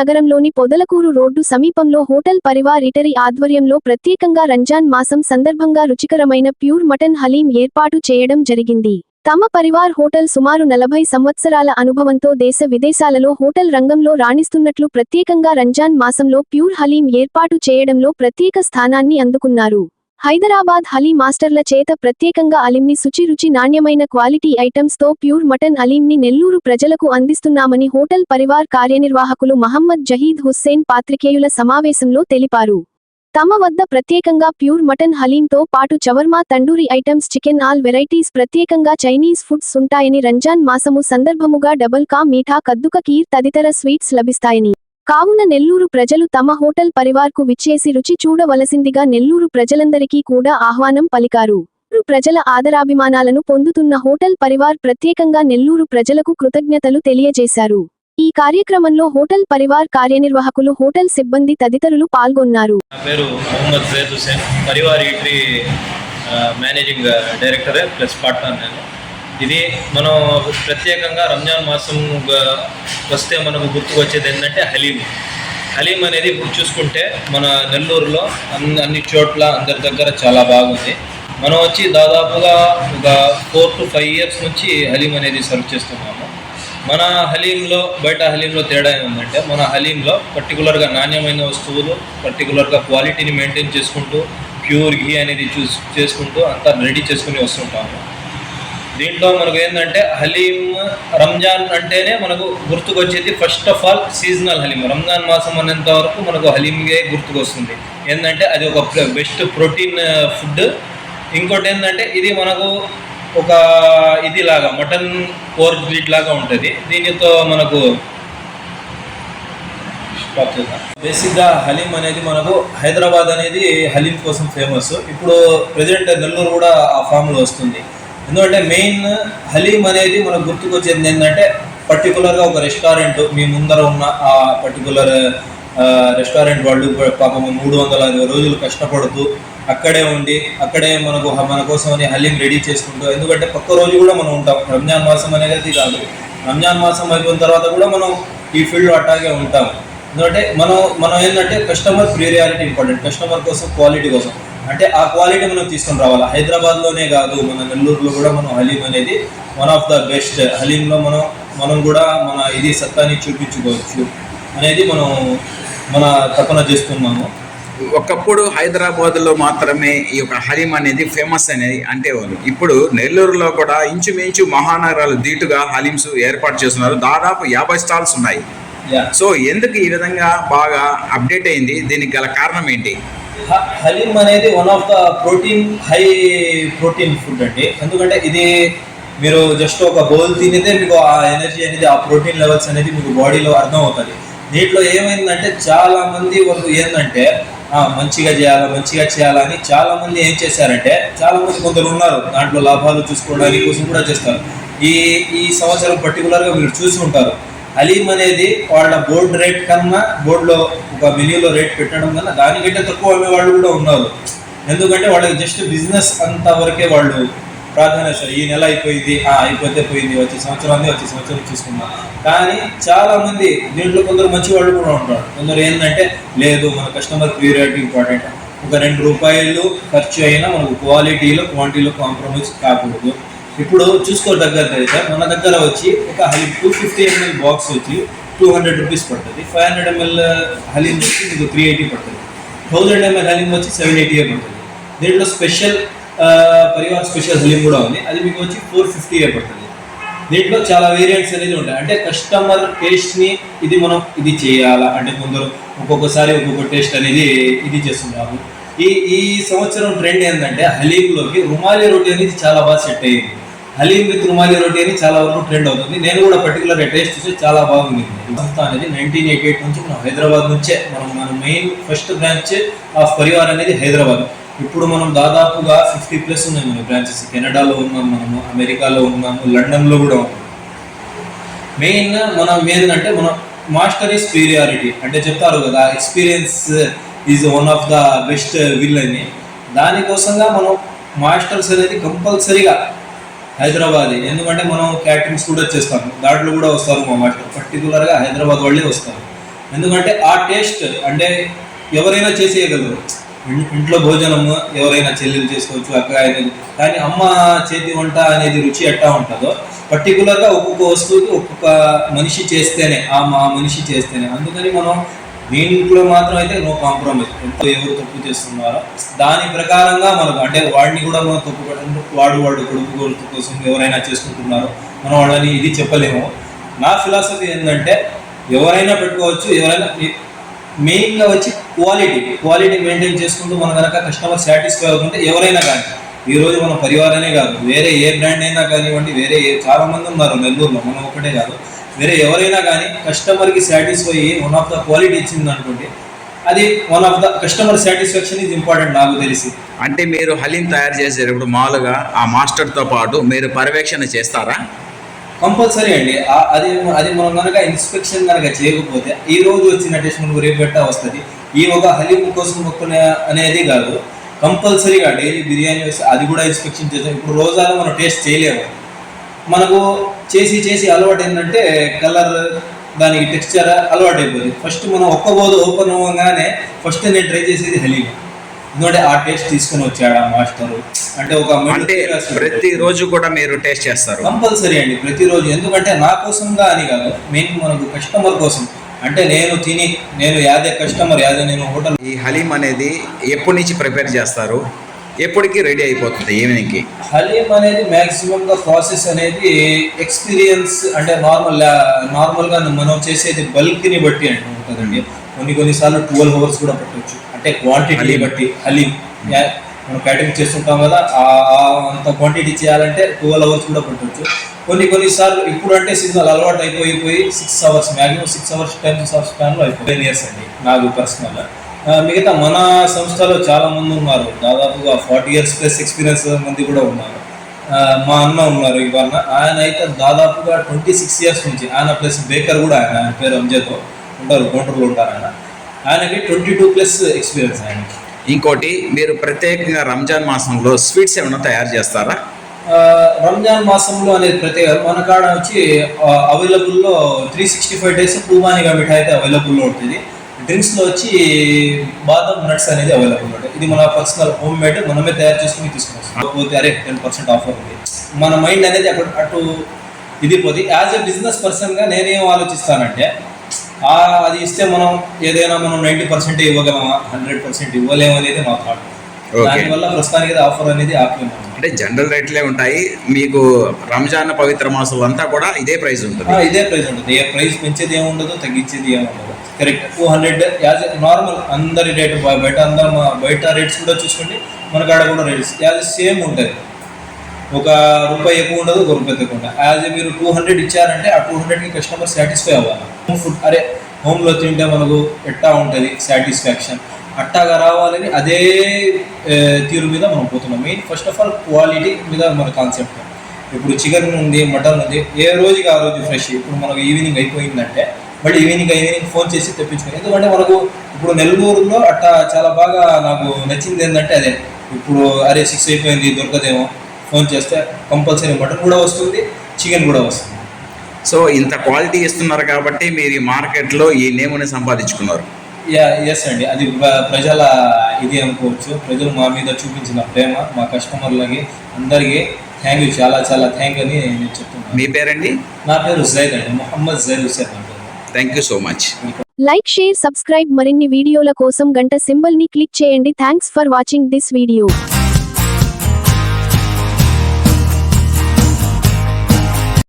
నగరంలోని పొదలకూరు రోడ్డు సమీపంలో hotel Parivar eatery ఆధ్వర్యంలో ప్రత్యేకంగా రంజాన్ మాసం సందర్భంగా రుచికరమైన ప్యూర్ మటన్ హలీం ఏర్పాటు చేయడం జరిగింది. తమ పరివార్ హోటల్ సుమారు నలభై సంవత్సరాల అనుభవంతో దేశ విదేశాలలో హోటల్ రంగంలో రాణిస్తున్నట్లు ప్రత్యేకంగా రంజాన్ మాసంలో ప్యూర్ హలీం ఏర్పాటు చేయడంలో ప్రత్యేక స్థానాన్ని అందుకున్నారు. హైదరాబాద్ హలీ మాస్టర్ల చేత ప్రత్యేకంగా అలింని శుచి రుచి నాణ్యమైన క్వాలిటీ ఐటమ్స్తో ప్యూర్ మటన్ అలీంని నెల్లూరు ప్రజలకు అందిస్తున్నామని హోటల్ పరివార్ కార్యనిర్వాహకులు మహమ్మద్ జహీద్ హుస్సేన్ పాత్రికేయుల సమావేశంలో తెలిపారు. తమ వద్ద ప్రత్యేకంగా ప్యూర్ మటన్ హలీంతో పాటు చవర్మా tandoori items chicken all varieties ప్రత్యేకంగా చైనీస్ ఫుడ్స్ ఉంటాయని రంజాన్ మాసము సందర్భముగా డబల్ కా మీఠా కద్దుక కీర్ తదితర స్వీట్స్ లభిస్తాయని కావున నెల్లూరు ప్రజలు తమ హోటల్ పరివార్కు విచ్చేసి రుచి చూడవలసిందిగా నెల్లూరు ప్రజలందరికీ కూడా ఆహ్వానం పలికారు. ప్రజల ఆదరాభిమానాలను పొందుతున్న హోటల్ పరివార్ ప్రత్యేకంగా నెల్లూరు ప్రజలకు కృతజ్ఞతలు తెలియజేశారు. ఈ కార్యక్రమంలో హోటల్ పరివార్ కార్యనిర్వాహకులు హోటల్ సిబ్బంది తదితరులు పాల్గొన్నారు. నా పేరు Mohammed Zaid Hussain Parivar managing director plus partner నేను. ఇది మనం ప్రత్యేకంగా రంజాన్ మాసం వస్తే మనకు గుర్తుకొచ్చేది ఏంటంటే హలీం. హలీం అనేది ఇప్పుడు చూసుకుంటే మన నెల్లూరులో అన్ని అన్ని చోట్ల అందరి దగ్గర చాలా బాగుంది. మనం వచ్చి దాదాపుగా ఒక ఫోర్ టు ఫైవ్ ఇయర్స్ నుంచి హలీం అనేది సర్వ్ చేస్తున్నాము. మన హలీంలో బయట హలీంలో తేడా ఏముందంటే మన హలీంలో పర్టికులర్గా నాణ్యమైన వస్తువులు పర్టికులర్గా క్వాలిటీని మెయింటైన్ చేసుకుంటూ ప్యూర్ ఘీ అనేది చూస్ చేసుకుంటూ అంతా రెడీ చేసుకుని వస్తుంటాము. దీంట్లో మనకు ఏంటంటే హలీం రంజాన్ అంటేనే మనకు గుర్తుకొచ్చేది first of all seasonal haleem. Ramzan మాసం అనేంత వరకు మనకు హలీంగే గుర్తుకొస్తుంది. ఏంటంటే అది ఒక బెస్ట్ ప్రోటీన్ ఫుడ్ ఇంకోటి ఏంటంటే ఇది మనకు ఒక ఇది లాగా మటన్ పోర్క్ బ్లీడ్ లాగా ఉంటుంది. దీనితో మనకు బేసిక్గా హలీం అనేది మనకు హైదరాబాద్ అనేది హలీం కోసం ఫేమస్ ఇప్పుడు ప్రజెంట్ నెల్లూరు కూడా ఆ ఫామ్లో వస్తుంది. ఎందుకంటే మెయిన్ హలీం అనేది మనకు గుర్తుకొచ్చేది ఏంటంటే పర్టికులర్గా ఒక రెస్టారెంట్ మీ ముందర ఉన్న ఆ పర్టికులర్ రెస్టారెంట్ వాళ్ళు పాపం మూడు వందల అరవై రోజులు కష్టపడుతూ అక్కడే ఉండి అక్కడే మనకు మన కోసం అని హలీం రెడీ చేసుకుంటూ ఎందుకంటే పక్క రోజు కూడా మనం ఉంటాం. రంజాన్ మాసం అనేది కాదు. రంజాన్ మాసం అయిపోయిన తర్వాత కూడా మనం ఈ ఫీల్డ్ అట్టాగే ఉంటాం. ఎందుకంటే మనం మనం ఏంటంటే కస్టమర్ ప్రియారిటీ ఇంపార్టెంట్ కస్టమర్ కోసం క్వాలిటీ కోసం. అంటే ఆ క్వాలిటీ మనం తీసుకొని రావాలి. హైదరాబాద్లోనే కాదు మన నెల్లూరులో కూడా మనం హలీం అనేది వన్ ఆఫ్ ద బెస్ట్ హలీంలో మనం మనం కూడా మన ఇది సత్తాని చూపించుకోవచ్చు అనేది మనం మన తపన చేస్తున్నాము. ఒకప్పుడు హైదరాబాద్లో మాత్రమే ఈ యొక్క హలీం అనేది ఫేమస్ అనేది అంటే వాళ్ళు ఇప్పుడు నెల్లూరులో కూడా ఇంచుమించు మహానగరాలు ధీటుగా హలీమ్స్ ఏర్పాటు చేస్తున్నారు. దాదాపు యాభై స్టాల్స్ ఉన్నాయి. సో ఎందుకు ఈ విధంగా బాగా అప్డేట్ అయింది? దీనికి గల కారణం ఏంటి? హలీం అనేది one of the protein high protein food అండి. ఎందుకంటే ఇది మీరు జస్ట్ ఒక బౌల్ తినితే మీకు ఆ ఎనర్జీ అనేది ఆ ప్రోటీన్ లెవెల్స్ అనేది మీకు బాడీలో అర్థం అవుతుంది దీంట్లో ఏమైందంటే చాలా మంది వాళ్ళు ఏంటంటే మంచిగా చేయాలా మంచిగా చేయాలని చాలా మంది ఏం చేశారంటే చాలా మంది కొందరు ఉన్నారు. దాంట్లో లాభాలు చూసుకోవడానికి కోసం కూడా చేస్తారు. ఈ ఈ సంవత్సరం పర్టికులర్గా మీరు చూసి ఉంటారు. హలీం అనేది వాళ్ళ బోర్డు రేట్ కన్నా బోర్డులో ఒక మెన్యూలో రేట్ పెట్టడం కన్నా దానికంటే తక్కువ అమ్మే వాళ్ళు కూడా ఉన్నారు. ఎందుకంటే వాళ్ళకి జస్ట్ బిజినెస్ అంత వరకే వాళ్ళు ప్రాధాన్యత ఇస్తారు. ఈ నెల అయిపోయింది ఆ అయిపోతే పోయింది వచ్చే సంవత్సరాన్ని వచ్చే సంవత్సరం చూసుకుందాం. కానీ చాలా మంది దీంట్లో కొందరు మంచి వాళ్ళు కూడా ఉంటారు. కొందరు ఏంటంటే లేదు మన కస్టమర్ ప్రియారిటీ ఇంపార్టెంట్ ఒక రెండు రూపాయలు ఖర్చు అయినా మనకు క్వాలిటీలో క్వాంటిటీలో కాంప్రమైజ్ కాకూడదు. ఇప్పుడు చూసుకోదగ్గరైతే మన దగ్గర వచ్చి ఒక haleem two fifty ML box వచ్చి టూ హండ్రెడ్ రూపీస్ పడుతుంది. ఫైవ్ హండ్రెడ్ ఎంఎల్ హలీం వచ్చి మీకు త్రీ ఎయిటీ పడుతుంది. థౌజండ్ ఎంఎల్ హలీం వచ్చి సెవెన్ ఎయిటీ పడుతుంది. దీంట్లో స్పెషల్ పరివార్ స్పెషల్ హలీం కూడా ఉంది. అది మీకు వచ్చి ఫోర్ ఫిఫ్టీ పడుతుంది. దీంట్లో చాలా వేరియంట్స్ అనేది ఉంటాయి. అంటే కస్టమర్ టేస్ట్ని ఇది మనం ఇది చేయాలా? అంటే కొందరు ఒక్కొక్కసారి ఒక్కొక్క టేస్ట్ అనేది ఇది చేస్తున్నారు. ఈ ఈ సంవత్సరం ట్రెండ్ ఏంటంటే హలీంలోకి రుమాలి రోటీ అనేది చాలా బాగా సెట్ అయ్యింది హలీం విత్ రుమాలి రోటీ అని చాలా వరకు ట్రెండ్ అవుతుంది. నేను కూడా పర్టికులర్గా టేస్ట్ చూసి చాలా బాగుంది. సంస్థ అనేది నైన్టీన్ ఎయిటీ ఎయిట్ నుంచి మనం హైదరాబాద్ నుంచే మనం మన main first branch of Parivar అనేది హైదరాబాద్. ఇప్పుడు మనం దాదాపుగా ఫిఫ్టీ ప్లస్ ఉన్నాయి మన బ్రాంచెస్ కెనడాలో ఉన్నాం మనము అమెరికాలో ఉన్నాము లండన్లో కూడా ఉన్నాం. మెయిన్ మనం ఏంటంటే మనం మాస్టర్ ఈస్ ప్రియారిటీ అంటే చెప్తారు కదా experience is one of the best will అని. దానికోసంగా మనం మాస్టర్స్ అనేది కంపల్సరీగా హైదరాబాద్. ఎందుకంటే మనం క్యాటరింగ్స్ కూడా చేస్తాము. దాంట్లో కూడా వస్తారు మా మాస్టర్ పర్టికులర్గా హైదరాబాద్ వాళ్ళే వస్తారు. ఎందుకంటే ఆ టేస్ట్ అంటే ఎవరైనా చేసేయగలరు. ఇంట్లో భోజనం ఎవరైనా చెల్లెలు చేసుకోవచ్చు అక్క అనేది కానీ అమ్మ చేతి వంట అనేది రుచి ఎట్టా ఉంటుందో పర్టికులర్గా ఒక్కొక్క వస్తువుకి ఒక్కొక్క మనిషి చేస్తేనే ఆ మా మనిషి చేస్తేనే. అందుకని మనం దీంట్లో మాత్రం అయితే నో కాంప్రమైజ్. ఎంతో ఎవరు తప్పు చేస్తున్నారో. దాని ప్రకారంగా మనకు అంటే వాడిని కూడా మనం తప్పు వాడు వాడు కొడుకు కొడుకు కోసం ఎవరైనా చేసుకుంటున్నారో మనం వాళ్ళని ఇది చెప్పలేము. నా ఫిలాసఫీ ఏంటంటే ఎవరైనా పెట్టుకోవచ్చు ఎవరైనా మెయిన్గా వచ్చి క్వాలిటీ క్వాలిటీ మెయింటైన్ చేసుకుంటూ మనం కనుక కస్టమర్ సాటిస్ఫై అవుతుంటే ఎవరైనా కానీ ఈరోజు మన పరివారనే కాదు వేరే ఏ బ్రాండ్ అయినా కానివ్వండి వేరే ఏ చాలామంది ఉన్నారు నెల్లూరులో మనం ఒకటే కాదు వేరే ఎవరైనా కానీ కస్టమర్కి satisfy one of the quality ఇచ్చింది అనుకోండి అది one of the customer satisfaction ఇది ఇంపార్టెంట్ నాకు తెలిసి. అంటే మీరు హలీం తయారు చేసేటప్పుడు మామూలుగా ఆ మాస్టర్తో పాటు మీరు పర్యవేక్షణ చేస్తారా? కంపల్సరీ అండి. అది అది మనం కనుక ఇన్స్పెక్షన్ కనుక చేయకపోతే ఈ రోజు వచ్చిన టెస్ట్ మనకు రేపు పెట్టా వస్తుంది. ఈ ఒక హలీం కోసం మొక్కునే అనేది కాదు. కంపల్సరీగా డైలీ బిర్యానీ అది కూడా ఇన్స్పెక్షన్ చేస్తాం. ఇప్పుడు రోజాలు మనం టేస్ట్ చేయలేము. మనకు చేసి చేసి అలవాటు ఏంటంటే కలర్ దానికి టెక్స్చర్ అలవాటు అయిపోతుంది ఫస్ట్ మనం ఒక్క బోధ ఓపెన్ అవ్వగానే ఫస్ట్ నేను ట్రై చేసేది హలీం. ఎందుకంటే ఆ టేస్ట్ తీసుకొని వచ్చాడు ఆ మాస్టర్. అంటే ఒక అంటే curiosity. ప్రతిరోజు కూడా మీరు టేస్ట్ చేస్తారు. కంపల్సరీ అండి ప్రతిరోజు. ఎందుకంటే నా కోసంగా అని కాదు మెయిన్ మనకు కస్టమర్ కోసం. అంటే నేను తిని నేను యాదే కస్టమర్ యాదే నేను హోటల్ ఈ హలీం అనేది ఎప్పటి నుంచి ప్రిపేర్ చేస్తారు? ఎప్పటికి రెడీ అయిపోతుంది ఈవినింగ్కి. హలీం అనేది maximum గా ప్రాసెస్ అనేది ఎక్స్పీరియన్స్ అంటే నార్మల్ నార్మల్గా మనం చేసేది బల్క్ని బట్టి అంటే ఉంటుందండి. కొన్ని కొన్నిసార్లు ట్వెల్వ్ అవర్స్ కూడా పట్టవచ్చు అంటే క్వాంటిటీ. బట్టి హలీం. యా- మనం క్యాటరింగ్ చేస్తుంటాం కదా అంత క్వాంటిటీ చేయాలంటే ట్వెల్వ్ అవర్స్ కూడా పట్టవచ్చు కొన్ని కొన్నిసార్లు ఇప్పుడు అంటే సిగ్నల్ అలవాటు అయిపోయిపోయి six hours maximum six hours ten hours స్పాన్లో అయిపోయి టెన్ ఇయర్స్ అండి నాకు పర్సనల్ మిగతా మన సంస్థలో చాలా మంది ఉన్నారు. దాదాపుగా ఫార్టీ ఇయర్స్ ప్లస్ ఎక్స్పీరియన్స్ మంది కూడా ఉన్నారు. మా అన్న ఉన్నారు ఇవాళ. ఆయన అయితే దాదాపుగా ట్వంటీ సిక్స్ ఇయర్స్ నుంచి ఆయన ప్లస్ బేకర్ కూడా ఆయన. ఆయన పేరు అంజతో. ఉంటారు గుంటూరులో ఉంటారు ఆయన. ఆయనకి ట్వంటీ టూ ప్లస్ ఎక్స్పీరియన్స్ ఆయనకి. ఇంకోటి మీరు ప్రత్యేకంగా రంజాన్ మాసంలో స్వీట్స్ ఏమైనా తయారు చేస్తారా? రంజాన్ మాసంలో అనేది ప్రత్యేక మన కాడ వచ్చి అవైలబుల్లో త్రీ సిక్స్టీ ఫైవ్ డేస్ పూబానిగా మిఠాయి అయితే అవైలబుల్లో ఉంటుంది. డ్రింక్స్లో వచ్చి బాదం నట్స్ అనేది అవైలబుల్ ఉంటుంది ఇది మన పర్సనల్ హోమ్ మేడ్ మనమే తయారు చేసుకుని తీసుకుని పోతే అరే టెన్ పర్సెంట్ ఆఫర్ ఉంది. మన మైండ్ అనేది అక్కడ అటు ఇది పోతే యాజ్ ఎ బిజినెస్ పర్సన్గా నేనేం ఆలోచిస్తానంటే అది ఇస్తే మనం ఏదైనా మనం నైంటీ పర్సెంట్ ఇవ్వగలమా? హండ్రెడ్ పర్సెంట్ ఇవ్వలేము అనేది మా థాట్ దానివల్ల ప్రస్తుతానికి ఆఫర్ అనేది ఆపలేము అంటే జనరల్ రేట్లే ఉంటాయి. మీకు రంజాన్ పవిత్ర మాసం అంతా కూడా ఇదే ప్రైస్ ఉంటుంది. ఇదే ప్రైస్ ఉంటుంది. ఏ ప్రైస్ పెంచేది ఏముండదు తగ్గించేది ఏముండదు. Correct two hundred as normal అందరి రేట్ బయట అందరం బయట రేట్స్ కూడా చూసుకోండి. మన కాడ కూడా రేట్స్ యాజ్ సేమ్ ఉంటుంది. ఒక రూపాయి ఎక్కువ ఉండదు ఒక రూపాయి తక్కువ ఉండదు. యాజ్ మీరు టూ హండ్రెడ్ ఇచ్చారంటే ఆ టూ హండ్రెడ్కి కస్టమర్ సాటిస్ఫై అవ్వాలి. హోమ్ ఫుడ్ అరే హోమ్లో తింటే మనకు ఎట్టా ఉంటుంది? సాటిస్ఫాక్షన్ అట్టాగా రావాలని అదే తీరు మీద మనం పోతున్నాం. Main first of all quality మీద మన కాన్సెప్ట్. ఇప్పుడు చికెన్ ఉంది మటన్ ఉంది ఏ రోజుకి ఆ రోజు ఫ్రెష్? ఇప్పుడు మనకు ఈవినింగ్ అయిపోయిందంటే మళ్ళీ ఈవినింగ్ ఈవినింగ్ ఫోన్ చేసి తెప్పించుకోండి ఎందుకంటే మనకు ఇప్పుడు నెల్లూరులో అట్టా చాలా బాగా నాకు నచ్చింది ఏంటంటే అదే. ఇప్పుడు అరే సిక్స్ అయిపోయింది దొరకదేమో. ఫోన్ చేస్తే కంపల్సరీ మటన్ కూడా వస్తుంది చికెన్ కూడా వస్తుంది. సో ఇంత క్వాలిటీ ఇస్తున్నారు కాబట్టి మీరు ఈ మార్కెట్లో ఈ నేముని సంపాదించుకున్నారు. ఎస్ అండి. అది ప్ర- ప్రజల ఇది అనుకోవచ్చు. ప్రజలు మా మీద చూపించిన ప్రేమ మా కస్టమర్లకి అందరికీ థ్యాంక్ యూ చాలా చాలా థ్యాంక్ అని నేను చెప్తున్నాను. మీ పేరండి? నా పేరు జైద్ అండి. Mohammed Zaid Hussain thank you so much like share subscribe మరిన్ని వీడియోల కోసం గంట సింబల్ని క్లిక్ చేయండి. Thanks for watching this video